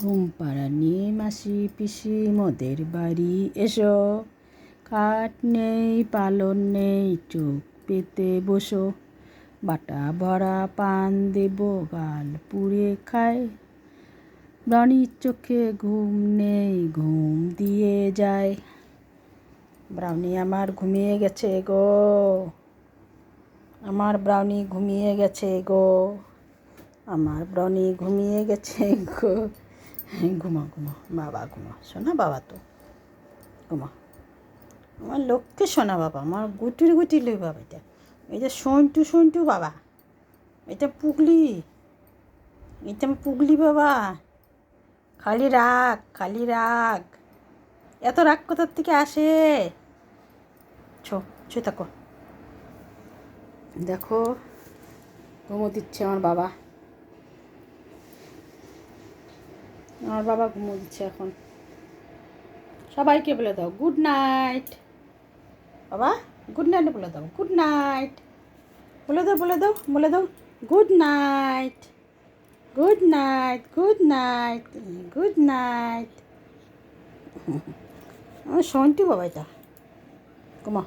ঘুম পাড়ানি মাসি পিসি, মোদের বাড়ি এসো। খাট নেই, পালন নেই, চোখ পেতে বসো। বাটা ভরা পান দেব, গাল পুড়ে খায় ব্রাউনির চোখে ঘুম নেই, ঘুম দিয়ে যায়। ব্রাউনি আমার ঘুমিয়ে গেছে গো। আমার ব্রাউনি ঘুমিয়ে গেছে গো। আমার ব্রাউনি ঘুমিয়ে গেছে গো। ঘুমা ঘুমা বাবা ঘুমা শোনা বাবা তো। ঘুমা আমার লোককে শোনা বাবা, আমার গুটির গুটি লই বাবা এটা। যে সন্টু সন্টু বাবা, এটা পুগলি। এটা আমার পুগলি বাবা। খালি রাগ খালি রাগ। এত রাগ কোথার থেকে আসে? ছো ছো থাকো। দেখো, ঘুমো দিচ্ছে আমার বাবা। আমার বাবা ঘুমো দিচ্ছে এখন। সবাইকে বলে দাও গুড নাইট বাবা গুড নাইট বলে দাও গুড নাইট বলে দাও বলে দাও বলে দাও good night good night good night good night আমার সন্টু বাবা এটা। ঘুমা